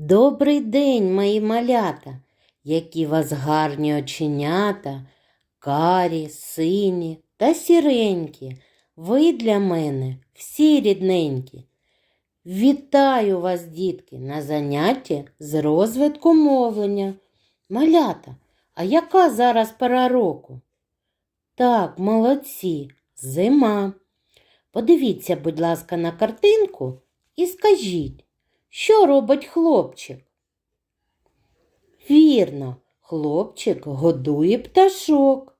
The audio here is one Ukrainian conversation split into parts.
Добрий день, мої малята, які вас гарні оченята, карі, сині та сіренькі. Ви для мене всі рідненькі. Вітаю вас, дітки, на занятті з розвитку мовлення. Малята, а яка зараз пора року? Так, молодці, зима. Подивіться, будь ласка, на картинку і скажіть, що робить хлопчик? Вірно, хлопчик годує пташок.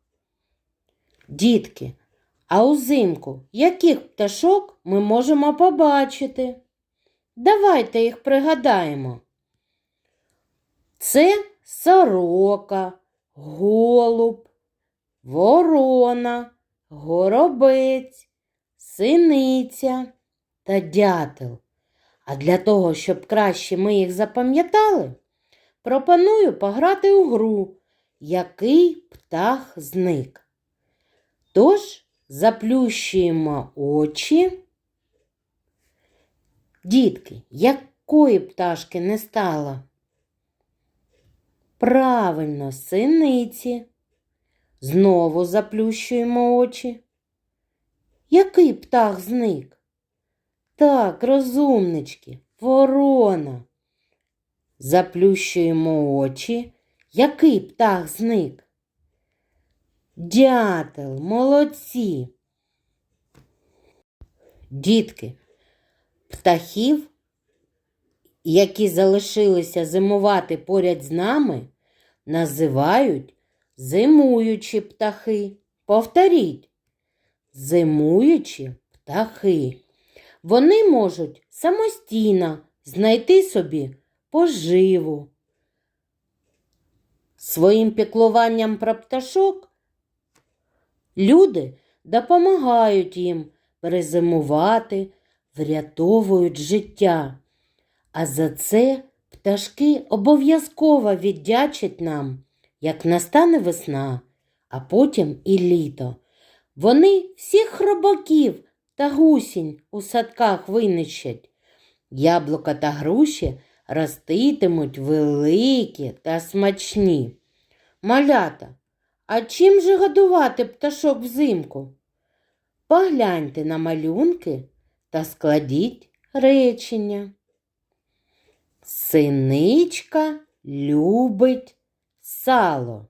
Дітки, а узимку яких пташок ми можемо побачити? Давайте їх пригадаємо. Це сорока, голуб, ворона, горобець, синиця та дятел. А для того, щоб краще ми їх запам'ятали, пропоную пограти у гру, який птах зник. Тож заплющуємо очі. Дітки, якої пташки не стало? Правильно, синиці. Знову заплющуємо очі. Який птах зник? Так, розумнички, ворона. Заплющуємо очі. Який птах зник? Дятел, молодці. Дітки, птахів, які залишилися зимувати поряд з нами, називають зимуючі птахи. Повторіть, зимуючі птахи. Вони можуть самостійно знайти собі поживу. Своїм піклуванням про пташок люди допомагають їм перезимувати, врятовують життя. А за це пташки обов'язково віддячать нам, як настане весна, а потім і літо. Вони всіх хробаків та гусінь у садках винищать. Яблука та груші роститимуть великі та смачні. Малята, а чим же годувати пташок взимку? Погляньте на малюнки та складіть речення. Синичка любить сало.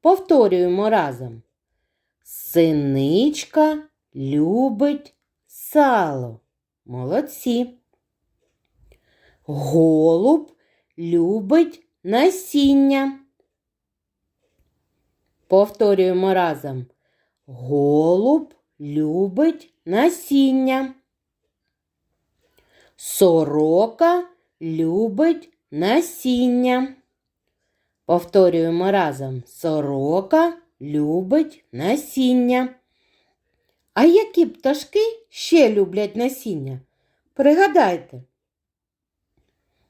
Повторюємо разом. Синичка любить сало. Молодці. Голуб любить насіння. Повторюємо разом. Голуб любить насіння. Сорока любить насіння. Повторюємо разом. Сорока любить насіння. А які пташки ще люблять насіння? Пригадайте.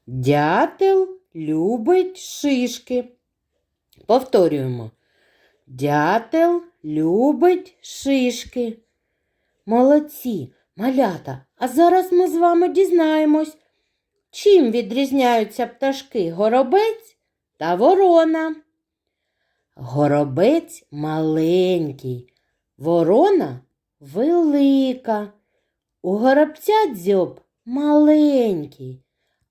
Дятел любить шишки. Повторюємо. Дятел любить шишки. Молодці, малята. А зараз ми з вами дізнаємось, чим відрізняються пташки горобець та ворона. Горобець маленький, ворона велика. У горобця дзьоб маленький,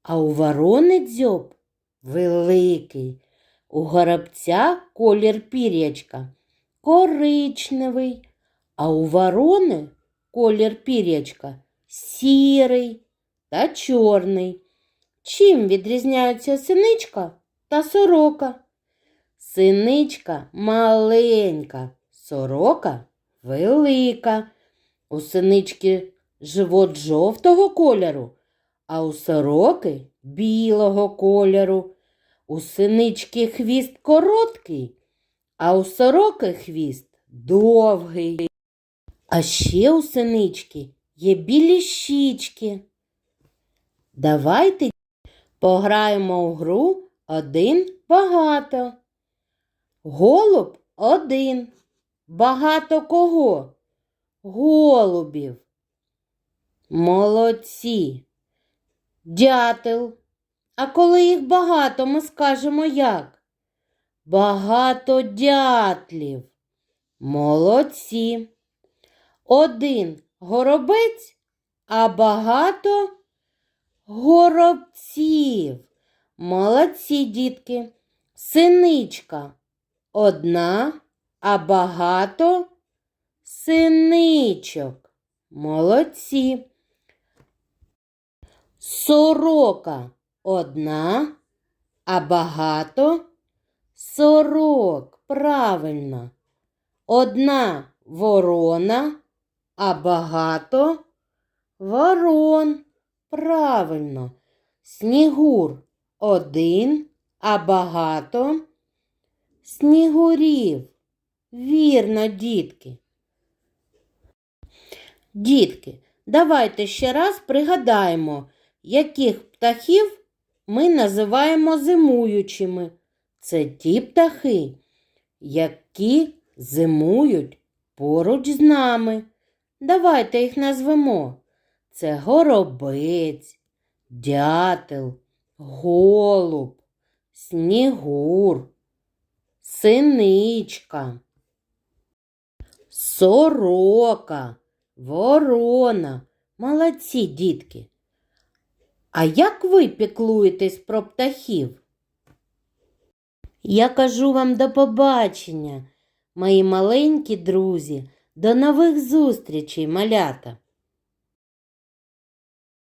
а у ворони дзьоб великий. У горобця колір пір'ячка коричневий, а у ворони колір пір'ячка сірий та чорний. Чим відрізняються синичка та сорока? Синичка маленька, сорока велика. У синички живот жовтого кольору, а у сороки білого кольору. У синички хвіст короткий, а у сороки хвіст довгий. А ще у синички є білі щічки. Давайте пограємо у гру один багато. Голуб один. Багато кого? Голубів. Молодці. Дятел А коли їх багато, ми скажемо як? Багато дятлів. Молодці. Один горобець, а багато горобців. Молодці, дітки. Синичка одна, а багато синичок. Молодці. Сорока одна, а багато сорок. Правильно. Одна ворона, а багато ворон. Правильно. Снігур один, а багато снігурів. Вірно, дітки. Дітки, давайте ще раз пригадаємо, яких птахів ми називаємо зимуючими. Це ті птахи, які зимують поруч з нами. Давайте їх назвемо. Це горобець, дятел, голуб, снігур, синичка, сорока, ворона. Молодці, дітки. А як ви піклуєтесь про птахів? Я кажу вам до побачення, мої маленькі друзі, до нових зустрічей, малята!